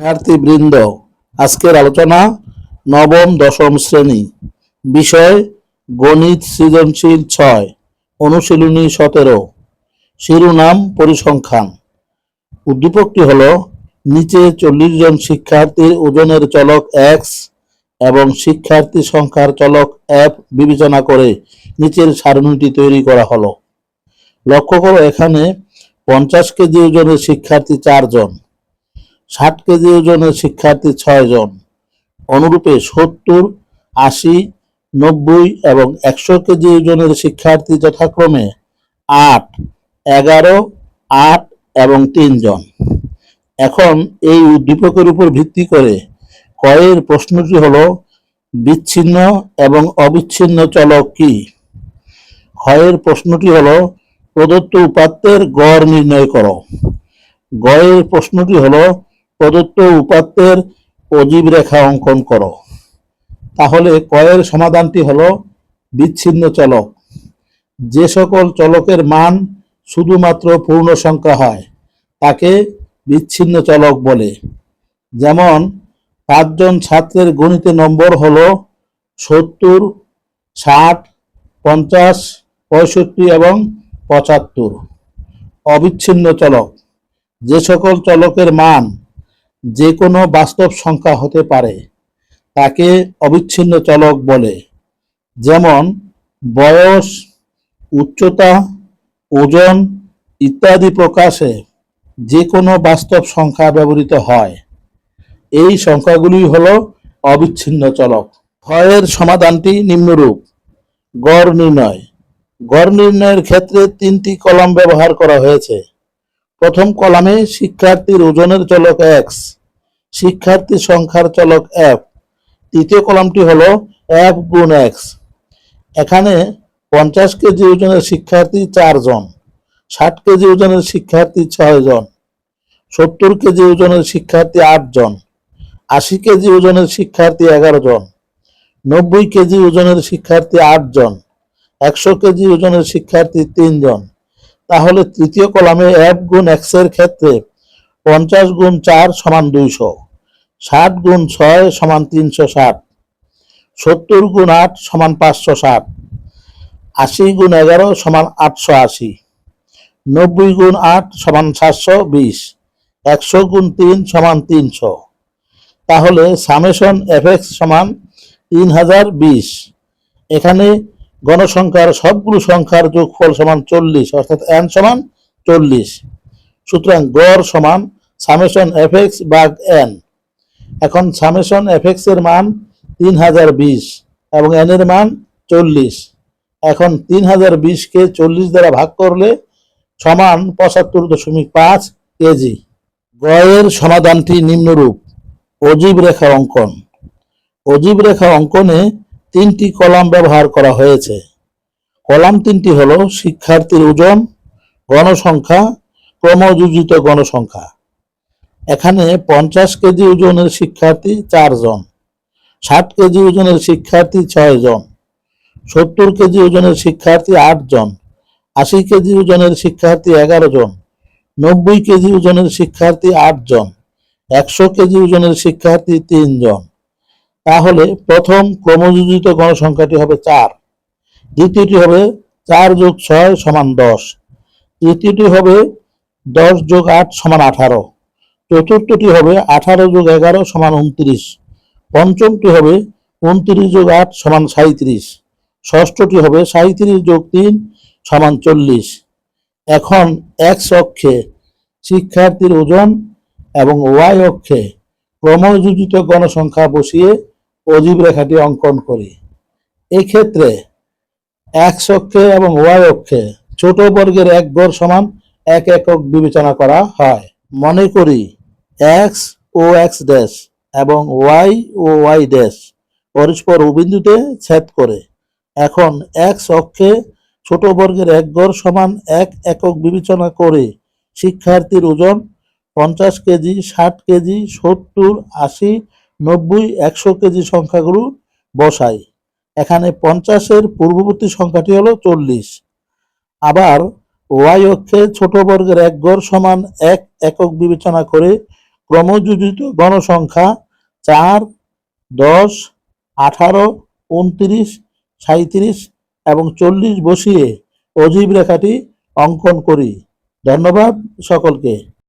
শিক্ষার্থীবৃন্দ আজকের আলোচনা নবম, দশম শ্রেণি। বিষয়, গণিত সৃজনশীল ছয়, অনুশীলনী সতেরো। শিরোনাম, পরিসংখ্যান। উদ্দীপকটি হল, নিচে চল্লিশ জন শিক্ষার্থীর ওজনের চলক এক্স এবং শিক্ষার্থী সংখ্যার চলক এফ বিবেচনা করে নিচের সারণীটি তৈরি করা হলো। লক্ষ্য করো, এখানে পঞ্চাশ কেজি ওজনের শিক্ষার্থী চারজন। ষাট কেজি ওজনের শিক্ষার্থী ছয় জন। অনুরূপে সত্তর, আশি, নব্বই এবং একশো কেজি ওজনের শিক্ষার্থী যথাক্রমে আট, এগারো, আট এবং তিনজন এখন এই উদ্দীপকের উপর ভিত্তি করে কয়ের প্রশ্নটি হল, বিচ্ছিন্ন এবং অবিচ্ছিন্ন চলক কি? ক্ষয়ের প্রশ্নটি হল, প্রদত্ত উপাত্তের গড় নির্ণয় করো। গয়ের প্রশ্নটি হলো প্রদত্ত উপাত্তের অজীব রেখা অঙ্কন করো। তাহলে কয়ের সমাধানটি হলো বিচ্ছিন্ন চলক। যে সকল চলকের মান শুধুমাত্র পূর্ণ সংখ্যা হয়, তাকে বিচ্ছিন্ন চলক বলে। যেমন, পাঁচজন ছাত্রের গণিতে নম্বর হল সত্তর, ষাট, পঞ্চাশ, পঁয়ষট্টি এবং পঁচাত্তর। অবিচ্ছিন্ন চলক। যে সকল চলকের মান যে কোনো বাস্তব সংখ্যা হতে পারে, তাকে অবিচ্ছিন্ন চলক বলে। যেমন, বয়স, উচ্চতা, ওজন ইত্যাদি প্রকাশে যে কোনো বাস্তব সংখ্যা ব্যবহৃত হয়। এই সংখ্যাগুলি হল অবিচ্ছিন্ন চলক। ক্ষয়ের সমাধানটি নিম্নরূপ। গড় নির্ণয়। গড় নির্ণয়ের ক্ষেত্রে তিনটি কলম ব্যবহার করা হয়েছে। প্রথম কলামে শিক্ষার্থীর ওজনের চলক এক্স শিক্ষার্থী সংখ্যার চলক এফ তৃতীয় কলামটি হলো এফ গুণ এক্স এখানে পঞ্চাশ কেজি ওজনের শিক্ষার্থী চারজন ষাট কেজি ওজনের শিক্ষার্থী ছয় জন, সত্তর কেজি ওজনের শিক্ষার্থী আট জন, আশি কেজি ওজনের শিক্ষার্থী এগারো জন, নব্বই কেজি ওজনের শিক্ষার্থী আট জন, একশো কেজি ওজনের শিক্ষার্থী তিনজন তাহলে তৃতীয় কলামে এক গুণ এক্সের ক্ষেত্রে পঞ্চাশ গুণ চার সমান দুইশো, ষাট গুণ ছয় সমান তিনশো ষাট, সত্তর গুণ আট সমান পাঁচশো ষাট, আশি গুণ এগারো সমান আটশো আশি, নব্বই গুণ আট সমান সাতশো বিশ, একশো গুণ তিন সমান তিনশো। তাহলে সামেশন এফএক্স সমান তিন হাজার বিশ, এখানে গণসংখ্যার সবগুলো সংখ্যার যোগফল সমান চল্লিশ, অর্থাৎ এন সমান চল্লিশ। সুতরাং গড় সমান সামেশন এফএক্স বাগ এন এখন সামেশন এফএক্স এর মান তিন হাজার বিশ এবং এন এর মান চল্লিশ। এখন তিন হাজার বিশকে চল্লিশ দ্বারা ভাগ করলে সমান পঁচাত্তর দশমিক পাঁচ কেজি। গয়ের সমাধানটি নিম্নরূপ। অজীব রেখা অঙ্কন। অজীব রেখা অঙ্কনে তিনটি কলাম ব্যবহার করা হয়েছে। কলাম তিনটি হলো শিক্ষার্থীর ওজন, গণসংখ্যা, ক্রমযোজিত গণসংখ্যা। এখানে পঞ্চাশ কেজি ওজনের শিক্ষার্থী চারজন ষাট কেজি ওজনের শিক্ষার্থী ছয় জন, সত্তর কেজি ওজনের শিক্ষার্থী আট জন, আশি কেজি ওজনের শিক্ষার্থী এগারো জন, নব্বই কেজি ওজনের শিক্ষার্থী আট জন, একশো কেজি ওজনের শিক্ষার্থী তিনজন তাহলে প্রথম ক্রমযোজিত গণসংখ্যাটি হবে চার। দ্বিতীয়টি হবে চার যোগ ছয় সমান দশ। তৃতীয়টি হবে দশ যোগ আট সমান আঠারো। চতুর্থটি হবে আঠারো যোগ এগারো সমান উনত্রিশ। পঞ্চমটি হবে উনত্রিশ যোগ আট সমান সাঁত্রিশ ষষ্ঠটি হবে সাঁত্রিশ যোগ তিন সমান চল্লিশ। এখন এক্স অক্ষে শিক্ষার্থীর ওজন এবং ওয়াই অক্ষে ক্রমযোজিত গণসংখ্যা বসিয়ে অজীব রেখাটি অঙ্কন করি। এই ক্ষেত্রে এক্স অক্ষে এবং ওয়াই অক্ষে ছোট বর্গের এক গড় সমান এক একক বিবেচনা করা হয়। মনে করি এক্স ও এক্স ড্যাশ এবং ওয়াই ও ওয়াই ড্যাশ পরস্পর বিন্দুতে ছেদ করে। এখন এক্স অক্ষে ছোট বর্গের এক গড় সমান এক একক বিবেচনা করে শিক্ষার্থীর ওজন পঞ্চাশ কেজি, ষাট কেজি, সত্তর, আশি নব্বই একশো কেজি সংখ্যাগুলো বসাই। এখানে পঞ্চাশের পূর্ববর্তী সংখ্যাটি হলো চল্লিশ। আবার ওয়াই অক্ষে ছোট বর্গের এক গড় সমান এক একক বিবেচনা করে ক্রমযোজিত গণসংখ্যা চার, দশ, আঠারো, উনত্রিশ সাঁত্রিশ এবং চল্লিশ বসিয়ে অজীব রেখাটি অঙ্কন করি। ধন্যবাদ সকলকে।